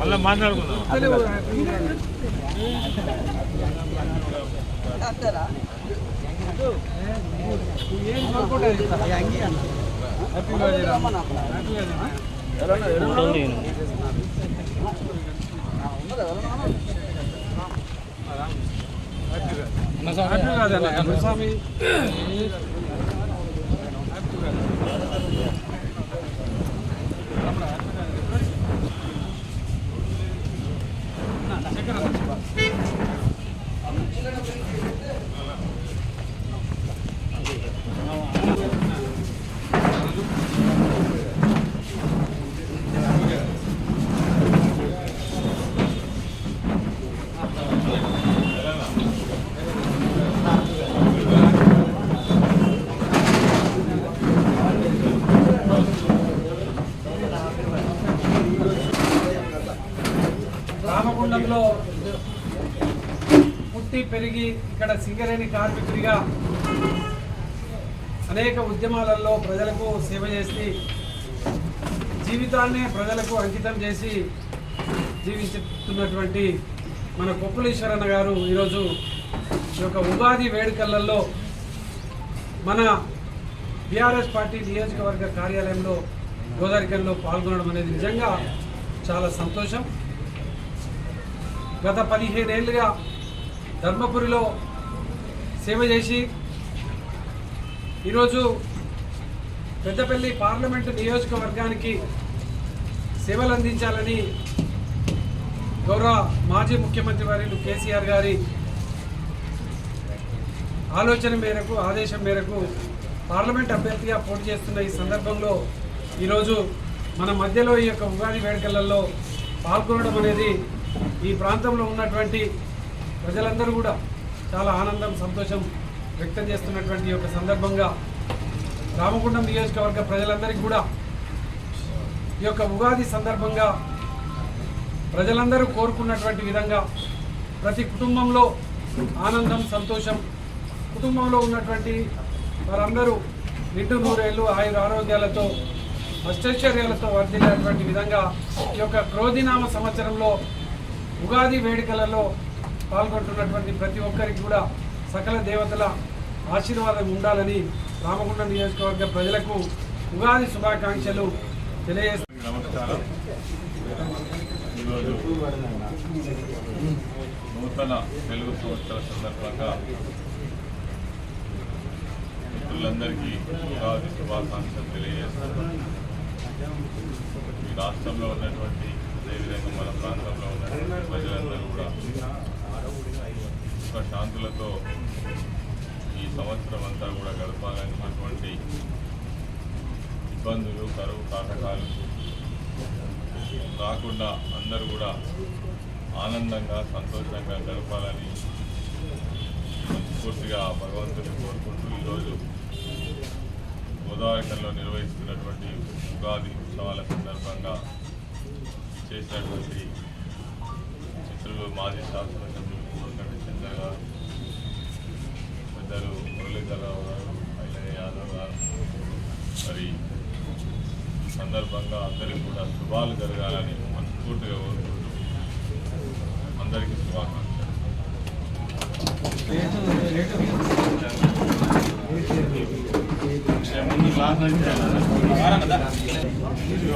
మళ్ళీ మాట్లాడుకుందాం రామగుండంలో పుట్టి పెరిగి ఇక్కడ సింగరేణి కార్మికుడిగా అనేక ఉద్యమాలలో ప్రజలకు సేవ చేసి జీవితాన్నే ప్రజలకు అంకితం చేసి జీవిస్తున్నటువంటి మన కొప్పులీశ్వరన్న గారు ఈరోజు ఈ యొక్క ఉగాది వేడుకలలో మన బీఆర్ఎస్ పార్టీ నియోజకవర్గ కార్యాలయంలో గోదావరికంలో పాల్గొనడం అనేది నిజంగా చాలా సంతోషం. గత పదిహేనేళ్ళుగా ధర్మపురిలో సేవ చేసి ఈరోజు పెద్దపల్లి పార్లమెంటు నియోజకవర్గానికి సేవలు అందించాలని గౌరవ మాజీ ముఖ్యమంత్రి వర్యులు కేసీఆర్ గారి ఆలోచన మేరకు ఆదేశం మేరకు పార్లమెంట్ అభ్యర్థిగా పోటీ చేస్తున్న ఈ సందర్భంలో ఈరోజు మన మధ్యలో ఈ యొక్క ఉగాది వేడుకలలో పాల్గొనడం అనేది ఈ ప్రాంతంలో ఉన్నటువంటి ప్రజలందరూ కూడా చాలా ఆనందం సంతోషం వ్యక్తం చేస్తున్నటువంటి యొక్క సందర్భంగా రామగుండం నియోజకవర్గ ప్రజలందరికీ కూడా ఈ యొక్క ఉగాది సందర్భంగా ప్రజలందరూ కోరుకున్నటువంటి విధంగా ప్రతి కుటుంబంలో ఆనందం సంతోషం కుటుంబంలో ఉన్నటువంటి వారందరూ నిండు నూరేళ్ళు ఆయుర ఆరోగ్యాలతో అష్టైశ్వర్యాలతో వర్ధిల్లేటువంటి విధంగా ఈ యొక్క క్రోధినామ సంవత్సరంలో ఉగాది వేడుకలలో పాల్గొంటున్నటువంటి ప్రతి ఒక్కరికి కూడా సకల దేవతల ఆశీర్వాదం ఉండాలని రామగుండం నియోజకవర్గ ప్రజలకు ఉగాది శుభాకాంక్షలు తెలియజేస్తున్నాను నమస్కారం. ఈరోజు నూతన తెలుగు సంవత్సర సందర్భంగా మిత్రులందరికీ ఉగాది శుభాకాంక్షలు తెలియజేస్తున్నాను. ఈ రాష్ట్రంలో ఉన్నటువంటి అదేవిధంగా మన ప్రాంతంలో ఉన్న ప్రజలందరూ కూడా సుఖ శాంతులతో ఈ సంవత్సరం అంతా కూడా గడపాలని అటువంటి ఇబ్బందులు కరువు కాటకాలు రాకుండా అందరూ కూడా ఆనందంగా సంతోషంగా గడపాలని మనస్ఫూర్తిగా భగవంతుని కోరుకుంటూ ఈరోజు గోదావరికంలో నిర్వహిస్తున్నటువంటి ఉగాది ఉత్సవాల సందర్భంగా చేసినటువంటి చిత్రులు మాజీ శాసనసభ్యులు కోరకండి చంద్ర గారు పెద్దలు మురళీధరరావు గారు ఐలయ్య యాదవ్ గారు. మరి ఈ సందర్భంగా అందరికీ కూడా శుభాలు జరగాలని మనస్ఫూర్తిగా కోరుకుంటూ అందరికీ శుభాకాంక్షలు.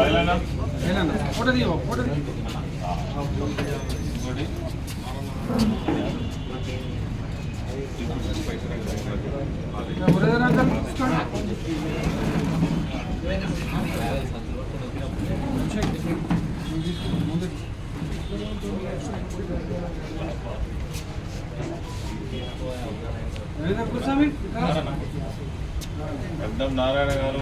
ఐలనా? ఫోటో తీయ ఫోటో తీయ ఇంకోటి. బ్రదర్ అంకల్ తీసుకోండి. ఏదైనా కూర్చోమి గడ్డం నారాయణ గారు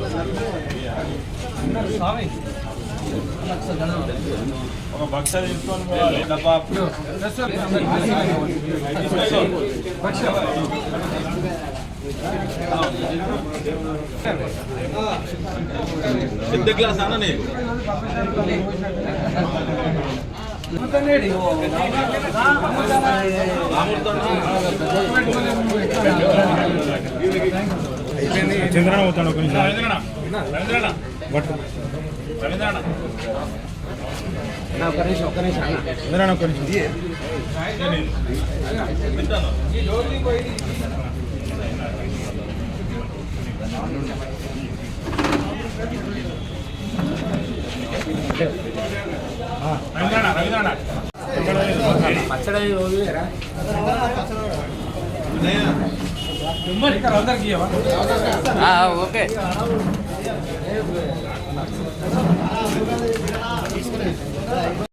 ఒక తీసుకొని పోవాలి డబ్బా పెద్ద గ్లాస్ అన్న నీకు చంద్రన పోతాడు ఒక నిమిషం. ఒక్క నిమిషం ఒక్క నిమిషం చంద్రన నిమిషం. పచ్చడి రోజు ఓకే.